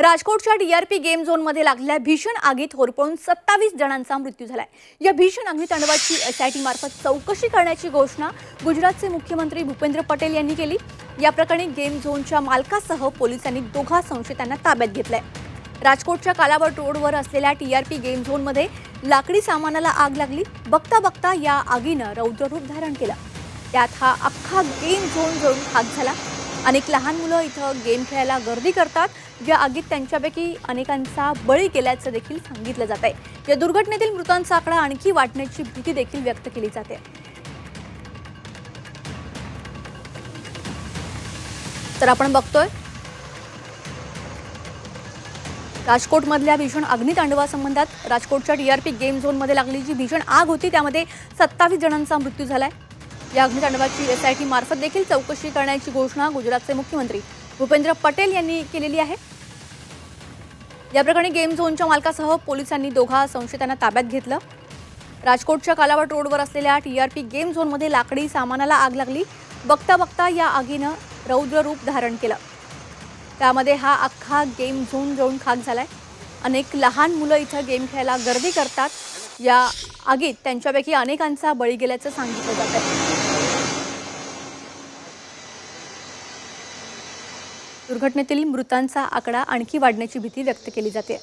राजकोटच्या DRP game झोनमध्ये लागलेल्या भीषण आगीत होरपळून सत्तावीस जणांचा मृत्यू झालाय. या भीषण अग्नितांडवाची एसआयटी मार्फत चौकशी करण्याची घोषणा गुजरातचे मुख्यमंत्री भूपेंद्र पटेल यांनी केली. या प्रकरणी गेम झोनच्या मालकासह पोलिसांनी दोघा संशयितांना ताब्यात घेतलंय. राजकोटच्या कालावड रोडवर असलेल्या टीआरपी गेम झोनमध्ये लाकडी सामानाला आग लागली. बघता बघता या आगीनं रौद्ररूप धारण केलं. त्यात हा अख्खा गेम झोन जळून खाक झाला. अनेक लहान मुलं इथं गेम खेळायला गर्दी करतात. या आगीत त्यांच्यापैकी अनेकांचा बळी गेल्याचं देखील सांगितलं जात आहे. या दुर्घटनेतील मृतांचा आकडा आणखी वाटण्याची भीती देखील व्यक्त केली जाते. तर आपण बघतोय राजकोटमधल्या भीषण अग्नितांडवासंबंधात राजकोटच्या टीआरपी गेम झोनमध्ये लागली जी भीषण आग होती त्यामध्ये सत्तावीस जणांचा मृत्यू झालाय. या अग्नितांडवाची एसआयटी मार्फत देखील चौकशी करण्याची घोषणा गुजरातचे मुख्यमंत्री भूपेंद्र पटेल यांनी केलेली आहे. या प्रकरणी गेम झोनच्या मालकासह पोलिसांनी दोघा संशयितांना ताब्यात घेतलं. राजकोटच्या कालावट रोडवर असलेल्या टीआरपी गेम झोनमध्ये लाकडी सामानाला आग लागली. बघता बघता या आगीनं रौद्र रूप धारण केलं. त्यामध्ये हा अख्खा गेम झोन जळून खाक झालाय. अनेक लहान मुलं इथं गेम खेळायला गर्दी करतात. या आगीत त्यांच्यापैकी अनेकांचा बळी गेल्याचं सांगितलं जात दुर्घटनेतील मृतांचा आकडा आणखी वाढण्याची भीती व्यक्त केली जाते.